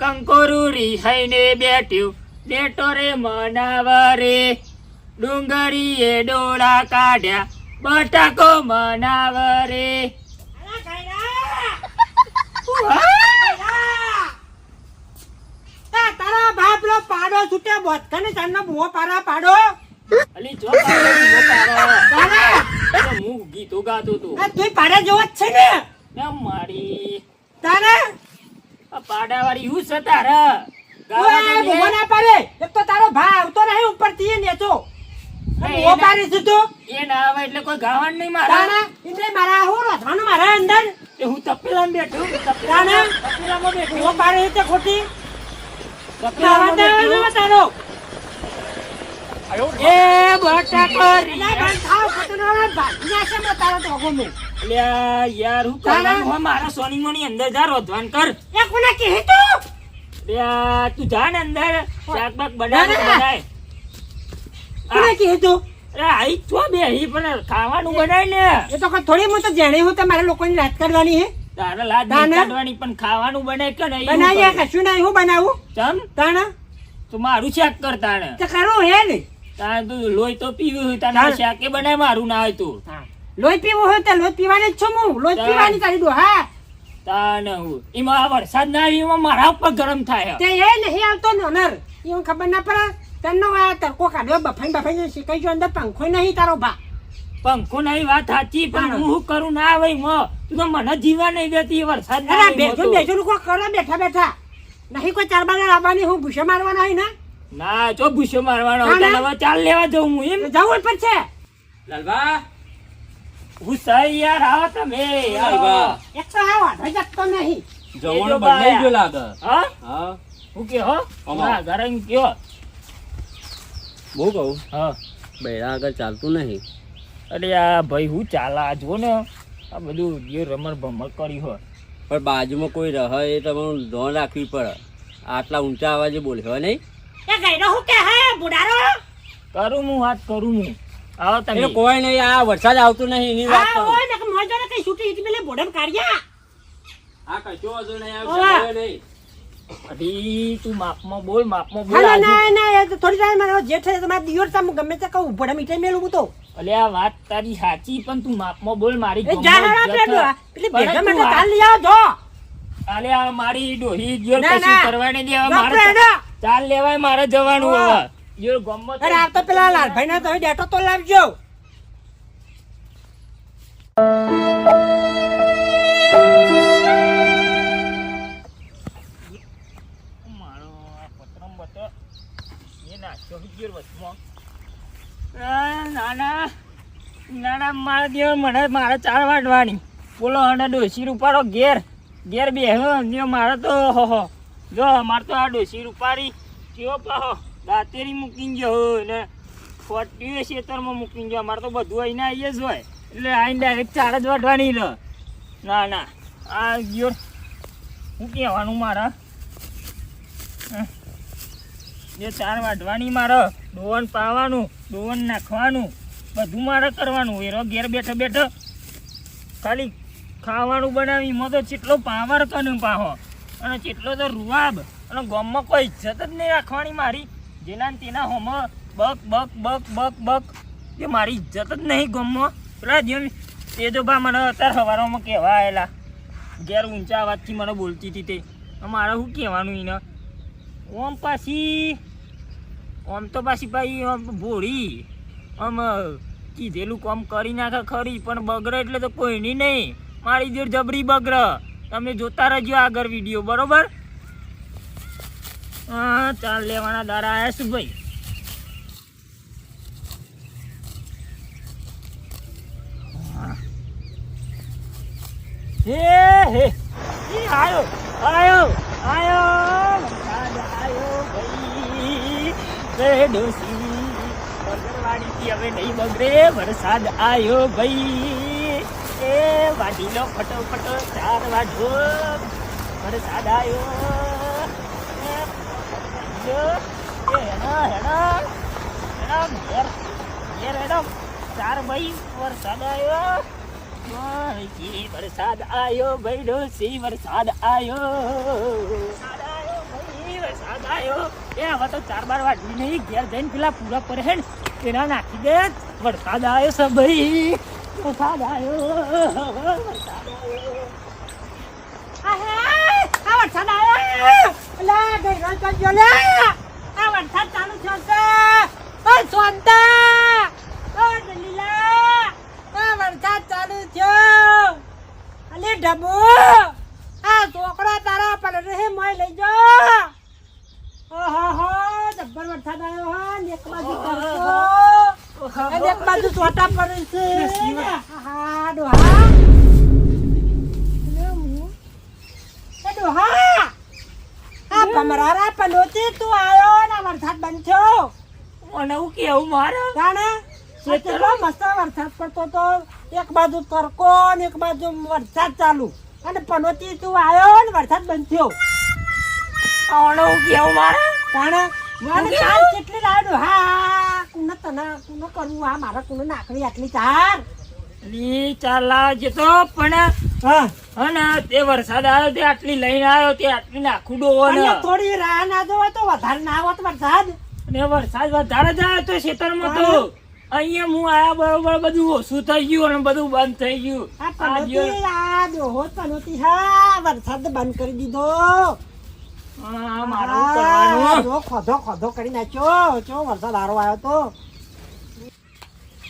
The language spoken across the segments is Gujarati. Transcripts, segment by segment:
કંકોરુ રીહાઈને બેઠ્યું. બેટો રે મનાવરે. ડુંગરીએ ડોળા કાઢ્યા. બટાકો મનાવરે. તારા બાપ લો પાડો છૂટ્યા બોતકાને ચાંદનો બુઓ પારા પાડો. અલી જો પાડો ઊભો પાડો. તારા. હું ગીતો ગાતો તું. પાડા જેવો જ છે ને મારી. તારા. પાડાવાળી હું છે તારે? ઓય, ગાવા બુઓ દે. ના પાડે એક તો તારો ભા આવતો નહીં ઉપરથી નેચો. એ પાડી છે તું. એ ના આવે એટલે કોઈ ગાવાનું નહીં મારા. ઇન્દ્રે મારા હું રોધવાનું મારા અંદર. એ હું તપેલામાં બેઠું? તપેલામાં પાડે છે ખોટી. તપેલામાં બેઠું. તારો. એ બટાકો રીયા. યાર હું કરવાનું હોય? મારા સોની મોની અંદર જા રોધવાન કર. એ કોને કહે તું? તું જા ને અંદર. શાક બાક બનાવ ના, ના. બનાય. કોને કહે તું? અરે આઈ છો બે હી પણ ખાવાનું બનાય ને એ તો થોડી હું તો જાણી હું તમારે લોકોની રાત કરવાની હે. તારે ના, કાઢવાની પણ ખાવાનું બનાય કે નહીં એવું કશું નહીં હું બનાવું? ચમ? તાણા? તું મારું શાક કર તાણે. તો ખરું હે ને. તાણે તું લોહી તો પીવું હોય તારે. શાકે બનાય મારું ના હોય તું. લોહી પીવું હોય તો લોહી પીવાની જ છું હું. લોહી પીવાની તારી દો હા. તાને હું. એમાં વરસાદ ના આવી એમાં મારા ઉપર ગરમ થાય. તે એ નહીં આવતો ને નર એવું ખબર ના પડે. તને આ તડકો કાઢ્યો બફાઈ બફાઈ શીખાઈ જો અંદર પંખો નહીં તારો ભા. પંખો નહીં વાત સાચી પણ હું. શું કરું? ના આવે મો તું તો મને જીવા નહીં દેતી વરસાદ ના બેઠો બેઠું બેઠું લોકો કરો બેઠા બેઠા. નહીં કોઈ ચાર બાર આવવાની હું ભૂસે મારવાના હોય ને? ના જો ભૂસ્યો મારવાનો હવે ચાલ લેવા જવું હું એમ? જવું પડશે. લાલબા હું સહી યાર આવો તમે લાલબા એક તો આ જતો નહીં. એ જવાનું બદલાઈ ગયો લાગે. હા? હા. હું કે હો? ના ઘરે કયો. હું કહું? હા. બૈરા આગળ ચાલતું નહીં. અરે આ ભાઈ હું ચાલા આ જો ને. આ બધું જે રમણ કરી હોય. પણ બાજુમાં કોઈ રહે એ તમારું ધ્યાન રાખવી પડે. આટલા ઊંચા અવાજે બોલ્યો નહીં? એ ગયડો હું કે હે બુડારો કરું હું વાત કરું હું. આવો તમે. કોઈ નહીં આ વરસાદ આવતો નહીં એની વાત કરો. ઓય નક મોજો ને કઈ છૂટી ઈટી મેલે બોડમ કાઢ્યા. આ કશો વાંધો નહીં. નહીં. અઢી તું માપમાં બોલ માપમાં બોલ. હાલો ના ના તો થોડી વાર મારો જેઠ છે તમારા દિયોર સામે ગમે તે કહું બોડમ ઈટે મેલું હું તો. અલે આ વાત તારી સાચી પણ તું માપમાં બોલ મારી જા ભેગા માટે આ- તાલ લઈ આવો જો અલે આ મારી ડોહી ના, કશું. કરવાની મારે. ચાલ લેવાય મારે જવાનું. હવે. યો ગમ્મત અરે આ તો પેલા લાલભાઈ ના તમે ડેટો તો લાવજો. મારો આ પતરમ બતો એ નાખ્યો ગયો વચમાં? આ નાના નાના મારા દેવ મને મારે ચાર વાટવાની. બોલો અને ડોસી રૂપાડો ઘેર ઘેર બે મારે તો હો હો. જો અમારે તો આ ડોસી રૂપાડી કેવો પાહો દાંતેરી મૂકીને ગયો ને ફોટી ખેતરમાં મૂકીને ગયો. અમારે તો બધું અહીંને આવીએ જ હોય. એટલે આઈને ડાયરેક્ટ ચાર જ વાટવાની લો. ના ના. આ ગયો. હું કહેવાનું મારા? એ ચાર વાઢવાની મારે. ડોવન પાવાનું ડોવન નાખવાનું, બધું મારે કરવાનું. એરો ઘેર બેઠો બેઠો. ખાલી ખાવાનું બનાવી મો તો ચેટલો પાવર કનું પાહો. અને કેટલો તો રૂવાબ. અને ગામમાં કોઈ ઇજ્જત જ નહીં રાખવાની મારી. જેના તેના હોમાં બક બક બક બક બક. એ મારી ઇજ્જત જ નહીં ગામમાં. પેલા જેમ તે જો બા મને અત્યારે સવારોમાં કહેવા આવેલા ઘેર ઊંચા અવાજથી મને બોલતી હતી તે. મારે શું કહેવાનું એને ઓમ પાછી, ઓમ તો પાછી ભાઈ આમ ભોળી. આમ કીધેલું કોમ કરી નાખે ખરી, પણ બગડે એટલે તો કોઈની નહીં. મારી જોડ જબરી બગડે. તમે જોતા રહેજો આગળ વીડિયો, બરોબર? હા, ચાલ લેવાના દારા આવ્યા છું ભાઈ? હે. હે આયો આયો આયો ભાઈ. હવે નહીં બગડે, વરસાદ આયો ભાઈ. એ વાઢી લો ફટોફટો ચાર વાઢો વરસાદ આવ્યો હેડો હેડો. હેડો, ઘેર ઘેર હેડો. ચાર ભાઈ વરસાદ આવ્યો ભાઈ વરસાદ આયો ભાઈ ડોસી વરસાદ આવ્યો વરસાદ આવ્યો એ હવે તો ચાર બાર વાગી નહીં. ઘેર જઈને પેલા પૂરા પર હે ને તેના નાખી દે. વરસાદ આવ્યો છે ભાઈ વરસાદ આયો વરસાદ આયો આહે, આ વરસાદ આવ્યો અલા ગઈરો કરજો લે આ વરસાદ ચાલુ થયો છે ઓય સોનતા ઓય દલીલા આ વરસાદ ચાલુ થયો અલે ઢબુ આ છોકરા તારા પર રહે મોય લઈ જો ઓહો હો જબ્બર વરસાદ આવ્યો હા ને એક બાજુ કરતો અને એક બાજુ ચોટા પડે છે. હા ડોહા. ડોહા. આ ભમરારા પનોતી તું આવ્યો ને વરસાદ બંધ થયો. મને હું કેવું મારે? જાણે કેટલો મસ્ત વરસાદ પડતો તો. એક બાજુ તડકો ને એક બાજુ વરસાદ ચાલુ. અને પનોતી તું આવ્યો ને વરસાદ બંધ થયો. મને હું કેવું મારે? જાણે? મને કેટલી લાડુ હા કુને તને કુને કરવું આ મારા કુને નાખવી આટલી ચાર. લી ચાલા જતો પણ હા. તે વરસાદ આવ્યો તે આટલી લઈને આવ્યો તે આટલી નાખું ડોવો ને થોડી રાહ ના જોવે તો વધારે ના આવત વરસાદ. અને વરસાદ વધારે જ આવ્યો તો ખેતરમાં તો. અહીંયા હું આયા બરોબર બધું ઓછું થઈ ગયું અને બધું બંધ થઈ ગયું. આ પનોતી આ ડોહો પનોતી હા વરસાદ બંધ કરી દીધો. ખોધો ખોધો કરી નાખ્યો. ચો વરસાદ હારો આવ્યો તો.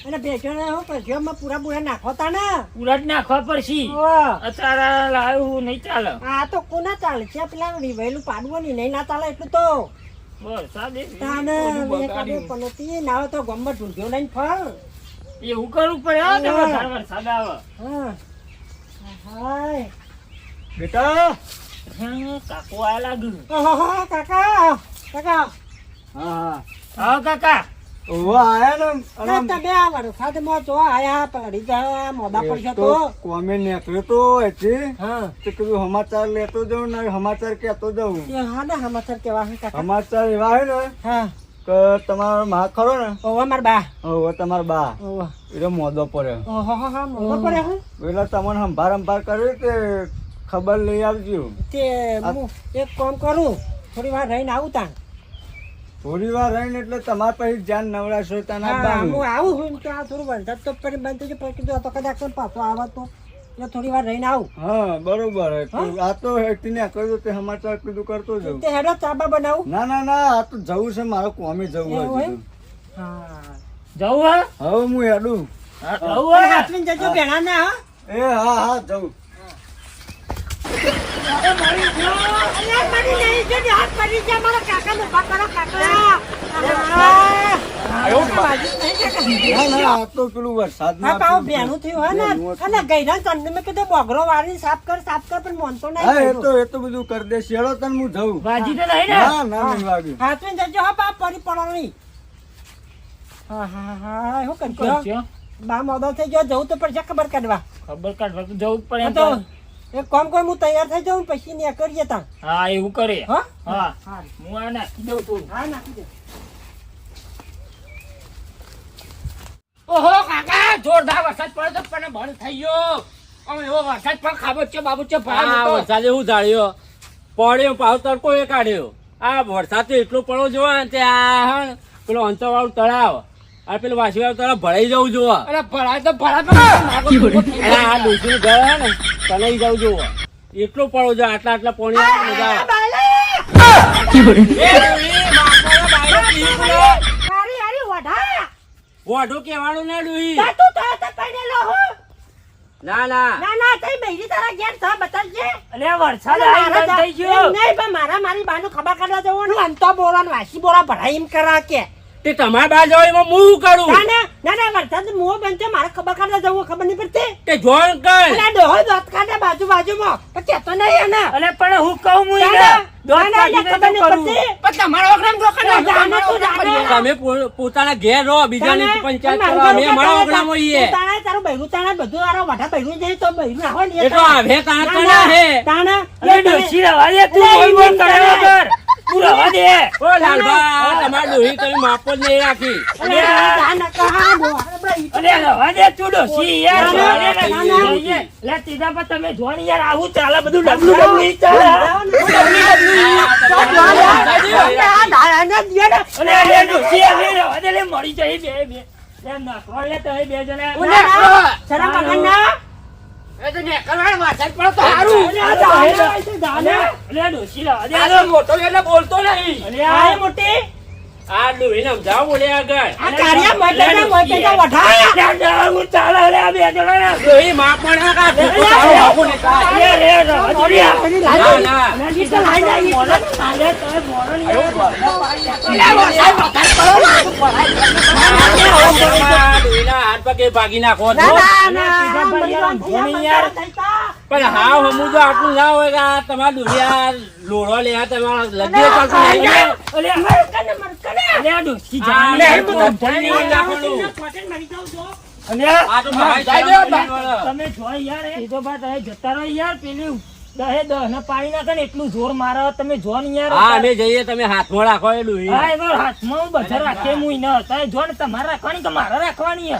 હું ભેજોમાં પૂરા પૂરા નાખો તા ને. પૂરા જ નાખવા પડશે અત્યારે લાવ્યું નહીં ચાલે. આ તો કોના ચાલે? છે પેલા રીવેલું પાડવું નહીં નહીં ના ચાલે એટલું તો. વરસાદ તાને. પનોતી ના હોય તો ગમત ઢૂંઢ્યો લઈને ફળ. એવું કરવું પડે વરસાદ આવે. હા. હાય. બેટા કાકો આયા લાગ્યું ઓહો, કાકા કાકા હા હા કાકા ઓ આયા ને અને ના, તમે આ વરસાદમાં જો આયા પડી ગયા મોડા પડશે તો તો કોમે નીકળ્યો તો એથી હા તો કીધું સમાચાર લેતો જાઉં ને સમાચાર કહેતો જાઉં હા ને સમાચાર કેવા કાકા સમાચાર એવા હે ને હા. કે તમારો મા ખરો ને ઓવા માર બા ઓ તમારા બા ઓવા એટલે મોદો પડ્યો ઓહો હો. હો પડે એટલે તમને સંભાર સંભાર કર્યો કે ખબર લઈ આવજો. તે હું એક કામ કરું થોડી વાર રહીને આવું તાણ. થોડી વાર રહીને એટલે તમારા પછી જાન નવડાશો ત્યાં હું આવું હું તો આ થોડું વરસાદ તો પડી બંધ થઈ પછી કીધું તો કદાચ પાછો આવે તો એટલે થોડી વાર રહીને આવું. હા બરોબર હે. તો આ તો હેઠી ને કર્યું તે સમાચાર કીધું કરતો જાઉં તે હેડો ચાબા બનાવું. ના ના ના આ તો જવું છે મારો કોમે જવું હોય હા. જવું હા? હવે હું હેડું. હા, જવું હા? જજો ભેણા ના હા? એ હા હા જવું. બોગરો વાળીને સાફ કર સાફ કર પણ મોનતો નહીં એ તો એ તો બધું કર દે શેડો તને હું જઉં વાજી તો નહીં ના? ના નહીં વાગ્યું. હાથવીને જજો હા બા પડી પડો હા હા હા શું કરજો કરજો. બા મોદો થઈ ગયો જવું તો પડશે ખબર કાઢવા. ખબર કાઢવા તો જવું પડે તો. એક કામ કર હું તૈયાર થઈ જાઉં પછી ને કરીએ તા હા એવું કરે. હા? હા. હા. આ નાખી દઉં તું હા નાખી દે. ઓહો કાકા જોરદાર વરસાદ પડે તો પણ બંધ થઈ ગયો. અમે એવો વરસાદ પણ આ વરસાદે હું ઝાડ્યો. પડ્યો પાવ તડકો એ કાઢ્યો. આ વરસાદ તો એટલો પડવો જોવા ને ત્યાં પેલો અંતર વાળું તળાવ. આ પેલું વાસી વાળું તળાવ ભરાઈ જવું જોવા. અરે ભરાય તો ભરાય પણ આ ડોસી ને જવું જોવા. એટલો પડો જો આટલા આટલા પોણી આવે મજા વોઢું! કહેવાનું ના ડુઈ તું તો તો પડેલો હો. ના ના. ના ના તઈ બેહી તારા ઘેર થા બતાવજે. અરે વરસાદ અરે આવી મારા બંધ થઈ ગયો. નહીં પણ મારા મારી બાનું ખબર કાઢવા જવાનું. આમ તો ને વાસી બોરા ભરાય એમ કરા કે. તે તમારા બા જાવ એમાં હું શું ના કરું ના ના ના વરસાદ મોં બનશે મારે ખબર કાઢે જવું ખબર નહીં પડતી. તે જોન કર. અલા ડોહો દોત કાઢે બાજુ બાજુમાં. પણ કેતો નહીં એને. અરે પણ હું કહું હું એને ના, ના, ખબર નહીં પડતી. પણ તમારા વગર આમ રોકડ જાણે, તું જાણે. તમે પોતાના ઘેર રહો બીજાની તાણે- પંચાયત કરો અમે તાણે અમારા હોઈએ. તાણે તારું બૈરું તાણે બધું તારો વઢા બૈરું જાય તો બૈરું આવો ને એ તો આવે તાણે તો ના, ના ના, હે. તાણે. એ તાણે- રવાય તું બોલ બોલ કરે. વગર. તું રવા દે ઓ લાલભા તમારી ડોહી તમે માપો જ નહીં રાખી. અરે, તાણે કહા, ડોહા, ઈ તો અરે રવા દે તું ડોશી યાર? ના, રવા ના, દે ને. ના, ના. જોઈએ. લે તીધા પર તમે જો યાર આવું ચાલે બધું ડબલું ડબલું ચાલે. આ ડાયાને દે ને. અરે અરે અરે રવા દે લે મરી જાય બે બે. લે નાખવા લે તો બે જણા. ઉને શરમ વગર ના. એ તો નેકળવાનું વાસણ પણ તો. અરે અરે મોટો એટલે બોલતો નહીં. અરે આ મોટી? આ ડોહીને સમજાવો બોલે આગળ. આ કાર્ય તો વઢાય. લે, લે, આવું ચાલે લે આ બે જણા માં પણ આ તારો બાપુ ને. અરે અરે ના ના તો લાઈ જાય, તો ની. ના ના ના હા હમું જો આટલું ના હોય કે આ તમારા દુનિયા લોડો લે તમારા લગ્ન ચાલતું નહીં યાર સીધો બા દહ ને પાણી નાખે ને એટલું જોર મારે. તમે જો ને યાર જઈએ તમે હાથમાં રાખો એલું હા હાથમાં હું બધા રાખે હું તમે જો ને તમારે રાખવાની કે રાખવાની